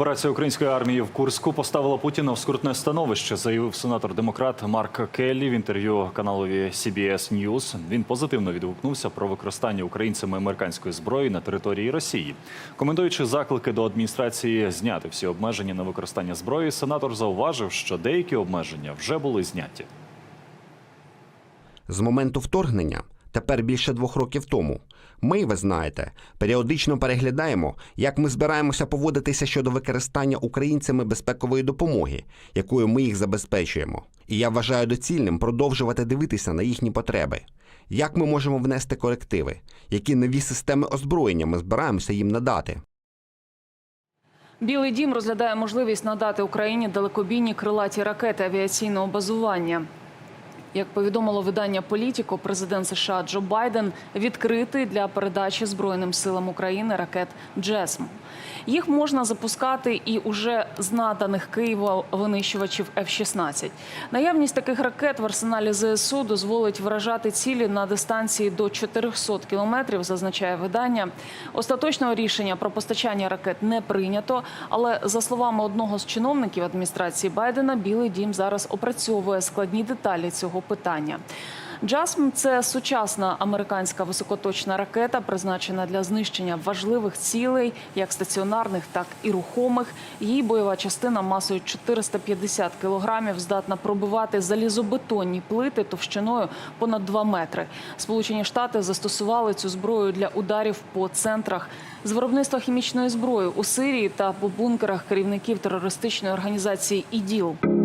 Операція української армії в Курську поставила Путіна в скрутне становище, заявив сенатор-демократ Марк Келлі в інтерв'ю каналові CBS News. Він позитивно відгукнувся про використання українцями американської зброї на території Росії. Коментуючи заклики до адміністрації зняти всі обмеження на використання зброї, сенатор зауважив, що деякі обмеження вже були зняті. З моменту вторгнення, тепер більше двох років тому, ми, ви знаєте, періодично переглядаємо, як ми збираємося поводитися щодо використання українцями безпекової допомоги, якою ми їх забезпечуємо. І я вважаю доцільним продовжувати дивитися на їхні потреби. Як ми можемо внести корективи, які нові системи озброєння ми збираємося їм надати. Білий дім розглядає можливість надати Україні далекобійні крилаті ракети авіаційного базування. Як повідомило видання Політіко, президент США Джо Байден відкритий для передачі Збройним силам України ракет «Джесм». Їх можна запускати і уже з наданих Києва винищувачів F-16. Наявність таких ракет в арсеналі ЗСУ дозволить вражати цілі на дистанції до 400 кілометрів, зазначає видання. Остаточного рішення про постачання ракет не прийнято, але за словами одного з чиновників адміністрації Байдена, Білий Дім зараз опрацьовує складні деталі цього питання. Джасм це сучасна американська високоточна ракета, призначена для знищення важливих цілей, як стаціонарних, так і рухомих. Її бойова частина масою 450 кілограмів здатна пробивати залізобетонні плити товщиною понад 2 метри. Сполучені Штати застосували цю зброю для ударів по центрах з виробництва хімічної зброї у Сирії та по бункерах керівників терористичної організації ІДІЛ.